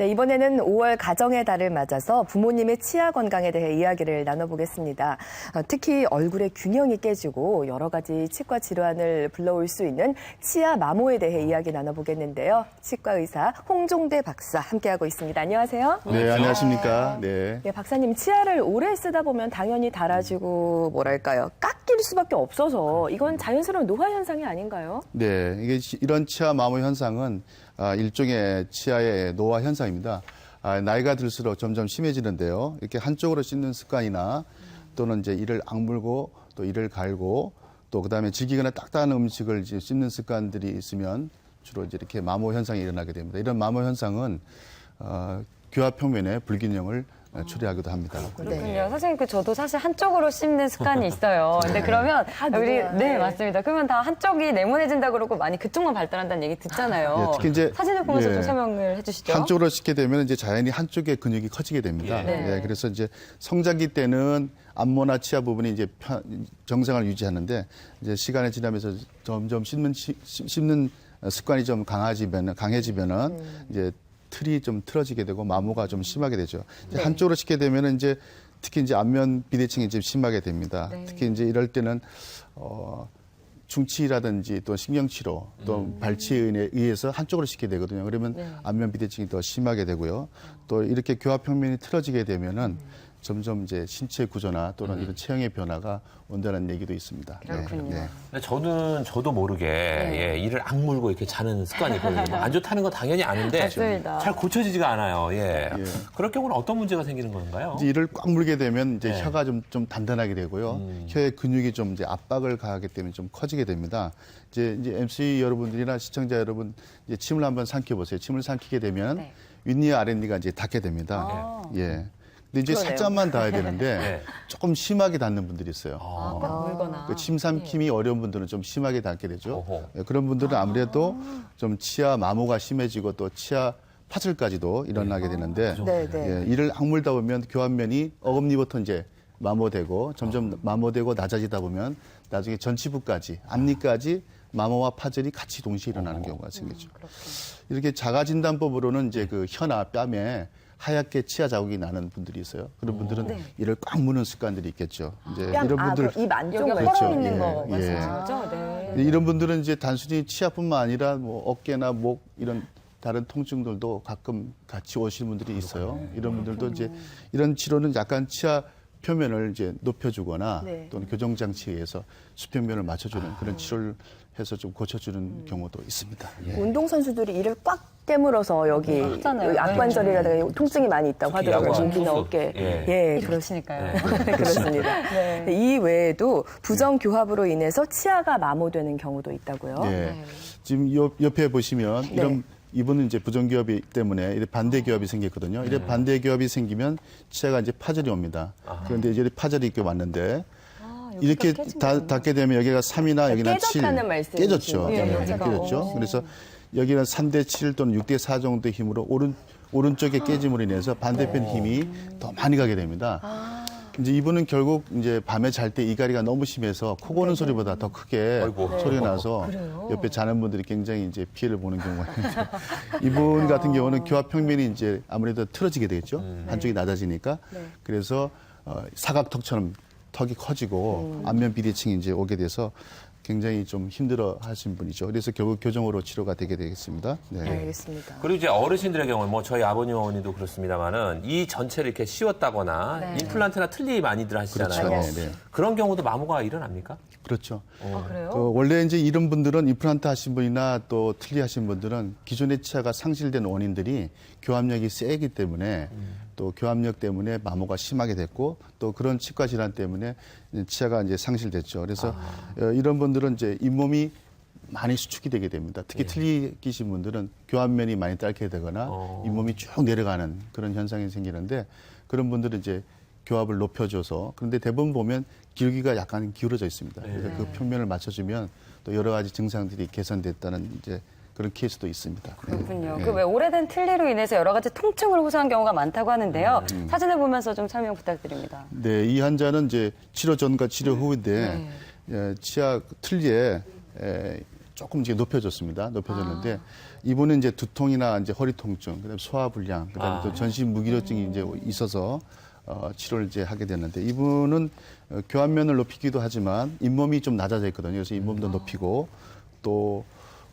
네, 이번에는 5월 가정의 달을 맞아서 부모님의 치아 건강에 대해 이야기를 나눠보겠습니다. 어, 특히 얼굴의 균형이 깨지고 여러 가지 치과 질환을 불러올 수 있는 치아 마모에 대해 이야기 나눠보겠는데요. 치과 의사 홍종대 박사 함께하고 있습니다. 안녕하세요. 네, 안녕하십니까. 네. 네, 박사님 치아를 오래 쓰다 보면 당연히 닳아지고 뭐랄까요 깎일 수밖에 없어서 이건 자연스러운 노화 현상이 아닌가요? 네, 이게 시- 이런 치아 마모 현상은 아, 일종의 치아의 노화 현상입니다. 아, 나이가 들수록 점점 심해지는데요. 이렇게 한쪽으로 씹는 습관이나 또는 이제 이를 악물고 또 이를 갈고 또 그다음에 질기거나 딱딱한 음식을 씹는 습관들이 있으면 주로 이제 이렇게 마모 현상이 일어나게 됩니다. 이런 마모 현상은 어, 교합 표면의 불균형을 어, 초래하기도 합니다. 그렇군요. 선생님, 그 저도 사실 한쪽으로 씹는 습관이 있어요. 근데 그러면 우리 누구나. 네 네. 맞습니다. 그러면 다 한쪽이 네모내진다 그러고 많이 그쪽만 발달한다는 얘기 듣잖아요. 예, 특히 이제, 사진을 보면서 예. 좀 설명을 해주시죠. 한쪽으로 씻게 되면 이제 자연히 한쪽의 근육이 커지게 됩니다. 예. 네. 네, 그래서 이제 성장기 때는 안모나 치아 부분이 이제 편- 정상을 유지하는데 이제 시간이 지나면서 점점 씹는 씹- 씹는 습관이 좀 강해지면 강해지면은 음. 이제 틀이 좀 틀어지게 되고 마모가 좀 심하게 되죠. 네. 한쪽으로 씻게 되면은 이제 특히 이제 안면 비대칭이 좀 심하게 됩니다. 네. 특히 이제 이럴 때는 어 중치라든지 또 신경치료 또 발치에 의해- 의해서 한쪽으로 씻게 되거든요. 그러면 네. 안면 비대칭이 더 심하게 되고요. 또 이렇게 교합 평면이 틀어지게 되면은 점점 이제 신체 구조나 또는 이런 체형의 변화가 온다는 얘기도 있습니다. 네, 그렇군요. 네. 근데 저는 저도 모르게 예, 이를 악물고 이렇게 자는 습관이 있거든요. 뭐안 좋다는 건 당연히 아는데 맞습니다. 잘 고쳐지지가 않아요. 예. 예. 그럴 경우는 어떤 문제가 생기는 건가요? 이제 이를 꽉 물게 되면 이제 네. 혀가 좀, 좀 단단하게 되고요. 혀의 근육이 좀 이제 압박을 가하기 때문에 좀 커지게 됩니다. 이제, 이제 MC 여러분들이나 시청자 여러분 이제 침을 한번 삼켜 보세요. 침을 삼키게 되면 네. 윗니 아랫니가 이제 닿게 됩니다. 예. 근데 이제 그러네요. 살짝만 닿아야 되는데 네. 조금 심하게 닿는 분들이 있어요. 아, 꽉 물거나. 그 침삼킴이 어려운 분들은 좀 심하게 닿게 되죠. 어허. 예, 그런 분들은 아무래도 좀 치아 마모가 심해지고 또 치아 파절까지도 일어나게 되는데 네, 네. 예, 이를 악물다 보면 교합면이 어금니부터 이제 마모되고 점점 마모되고 낮아지다 보면 나중에 전치부까지 앞니까지 마모와 파절이 같이 동시에 일어나는 경우가 생기죠. 이렇게 자가 진단법으로는 이제 그 혀나 뺨에 하얗게 치아 자국이 나는 분들이 있어요. 그런 분들은 이를 꽉 무는 습관들이 있겠죠. 이제 뺨, 이런 아, 분들 그럼 입 안쪽 여기 말이죠. 헐어 그렇죠. 있는 예, 거 예. 말씀하시는 거죠? 네. 이런 분들은 이제 단순히 치아뿐만 아니라 뭐 어깨나 목 이런 다른 통증들도 가끔 같이 오시는 분들이 있어요. 이런 분들도 이제 이런 치료는 약간 치아 표면을 이제 높여주거나 네. 또는 교정 장치에 의해서 수평면을 맞춰주는 그런 치료를 해서 좀 고쳐주는 경우도 있습니다. 예. 운동 선수들이 이를 꽉 깨물어서 여기 하잖아요. 여기 악관절이라든가 통증이 많이 있다고 하더라고요. 목이나. 어깨. 예. 예, 이렇게 그렇 치니까요. 그렇습니다. 네. 이 외에도 부정 교합으로 인해서 치아가 마모되는 경우도 있다고요. 예. 지금 옆, 옆에 보시면 이런 이분은 이제 부정기업이 때문에 이래 반대 기업이 생겼거든요. 이래 반대 기업이 생기면 치아가 이제 파절이 옵니다. 그런데 이제 파절이 이렇게 왔는데 아, 이렇게 다. 닿게 되면 여기가 3이나 여기는 7 깨졌다는 말씀이신 깨졌죠. 네, 여기가. 깨졌죠. 오. 그래서 여기는 3대 7 또는 6대 4 정도의 힘으로 오른 오른쪽에 깨짐으로 인해서 반대편 힘이 더 많이 가게 됩니다. 이제 이분은 결국 이제 밤에 잘 때 이갈이가 너무 심해서 코 고는 소리보다 더 크게 아이고. 소리가 나서 옆에 자는 분들이 굉장히 이제 피해를 보는 경우가 있는데 이분 같은 경우는 교합 평면이 이제 아무래도 틀어지게 되겠죠. 한쪽이 낮아지니까. 그래서 어, 사각턱처럼 턱이 커지고 안면 비대칭이 이제 오게 돼서 굉장히 좀 힘들어 하신 분이죠. 그래서 결국 교정으로 치료가 되게 되겠습니다. 네. 알겠습니다. 그리고 이제 어르신들의 경우 뭐 저희 아버님 어머니도 그렇습니다만은 이 전체를 이렇게 씌웠다거나 네. 임플란트나 틀니 많이들 하시잖아요. 그렇죠. 네, 네. 그런 경우도 마모가 일어납니까? 그렇죠. 아, 그래요? 그 원래 이제 이런 분들은 임플란트 하신 분이나 또 틀리 하신 분들은 기존의 치아가 상실된 원인들이 교합력이 세기 때문에 또 교합력 때문에 마모가 심하게 됐고 또 그런 치과 질환 때문에 치아가 이제 상실됐죠. 그래서 어, 이런 분들은 이제 잇몸이 많이 수축이 되게 됩니다. 특히 틀리 끼신 분들은 교합면이 많이 짧게 되거나 어. 잇몸이 쭉 내려가는 그런 현상이 생기는데 그런 분들은 이제 교합을 높여줘서 그런데 대부분 보면 기울기가 약간 기울어져 있습니다. 그래서 그 평면을 맞춰주면 또 여러 가지 증상들이 개선됐다는 이제 그런 케이스도 있습니다. 그렇군요. 네. 그왜 오래된 틀니로 인해서 여러 가지 통증을 호소한 경우가 많다고 하는데요. 사진을 보면서 좀 설명 부탁드립니다. 네, 이 환자는 이제 치료 전과 치료 후인데 예, 치아 틀리에 에, 조금 이제 높여졌습니다. 높여졌는데 이분은 이제 두통이나 이제 허리 통증, 그다음에 소화 불량, 그다음에 아. 또 전신 무기력증이 이제 있어서 어, 치료를 이제 하게 됐는데 이분은 어, 교환면을 높이기도 하지만 잇몸이 좀 낮아져 있거든요. 그래서 잇몸도 높이고 또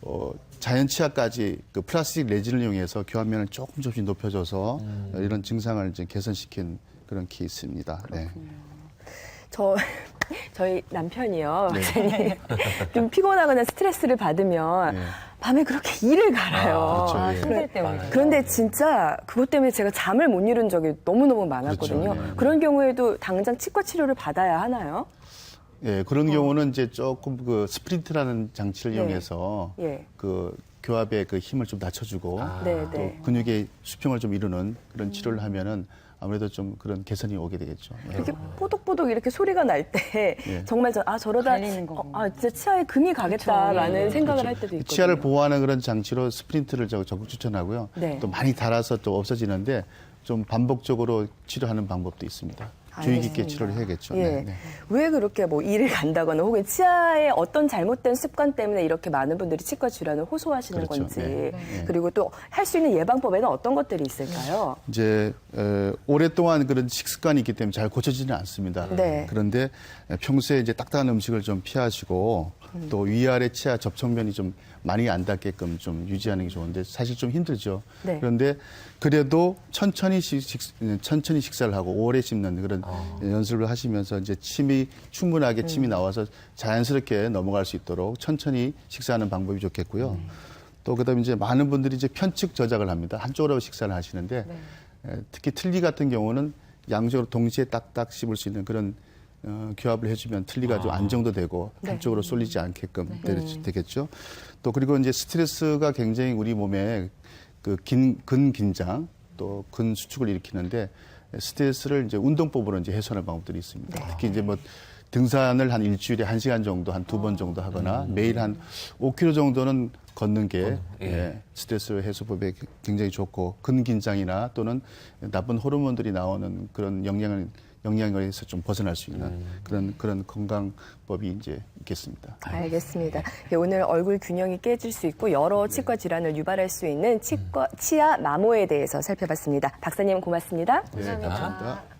어, 자연 치아까지 그 플라스틱 레진을 이용해서 교환면을 조금 조금씩 높여줘서 어, 이런 증상을 이제 개선시킨 그런 케이스입니다. 네. 저 저희 남편이요. 박사님. 좀 피곤하거나 스트레스를 받으면 네. 밤에 그렇게 이를 갈아요. 아, 그렇죠. 아, 예. 힘들 때문에. 그런데 진짜 그것 때문에 제가 잠을 못 이룬 적이 너무너무 많았거든요. 그렇죠. 네. 그런 경우에도 당장 치과 치료를 받아야 하나요? 예, 그런 경우는 이제 조금 그 스프린트라는 장치를 네. 이용해서 예. 그 교합의 그 힘을 좀 낮춰주고 아. 네, 또 네. 근육의 수평을 좀 이루는 그런 치료를 하면은 아무래도 좀 그런 개선이 오게 되겠죠. 예. 이렇게 뽀독뽀독 이렇게 소리가 날 때 예. 정말 저, 아 저러다 갈리는 어, 거구나. 아 진짜 치아에 금이 가겠다라는 그렇죠. 예. 생각을 할 때도 있거든요. 치아를 보호하는 그런 장치로 스프린트를 저 적극 추천하고요. 네. 또 많이 달아서 또 없어지는데 좀 반복적으로 치료하는 방법도 있습니다. 주의 깊게. 치료를 해야겠죠. 예. 네, 네. 왜 그렇게 뭐 일을 간다거나 혹은 치아에 어떤 잘못된 습관 때문에 이렇게 많은 분들이 치과 질환을 호소하시는 그렇죠. 건지 네. 네. 그리고 또 할 수 있는 예방법에는 어떤 것들이 있을까요? 이제 어, 오랫동안 그런 식습관이 있기 때문에 잘 고쳐지지는 않습니다. 네. 그런데 평소에 이제 딱딱한 음식을 좀 피하시고 또 위아래 치아 접촉면이 좀 많이 안 닿게끔 좀 유지하는 게 좋은데 사실 좀 힘들죠. 네. 그런데 그래도 천천히 식, 식- 천천히 식사를 하고 오래 씹는 그런 연습을 하시면서 이제 침이 충분하게 침이 나와서 자연스럽게 넘어갈 수 있도록 천천히 식사하는 방법이 좋겠고요. 또 그다음에 이제 많은 분들이 이제 편측 저작을 합니다. 한쪽으로 식사를 하시는데 에, 특히 틀니 같은 경우는 양쪽으로 동시에 딱딱 씹을 수 있는 그런 어, 교합을 해주면 틀니가 좀 안정도 되고 한쪽으로 쏠리지 않게끔 되- 되겠죠. 또 그리고 이제 스트레스가 굉장히 우리 몸에 그 긴, 근긴장 또 근수축을 일으키는데 스트레스를 이제 운동법으로 이제 해소하는 방법들이 있습니다. 특히 이제 뭐 등산을 한 일주일에 한 시간 정도 한 두 번 정도 하거나 매일 한 5km 정도는 걷는 게 예. 예, 스트레스 해소법에 굉장히 좋고 근긴장이나 또는 나쁜 호르몬들이 나오는 그런 영향을 영향에서 좀 벗어날 수 있는 그런 그런 건강법이 이제 있겠습니다. 알겠습니다. 예, 오늘 얼굴 균형이 깨질 수 있고 여러 치과 질환을 유발할 수 있는 치과 치아 마모에 대해서 살펴봤습니다. 박사님 고맙습니다. 네, 감사합니다.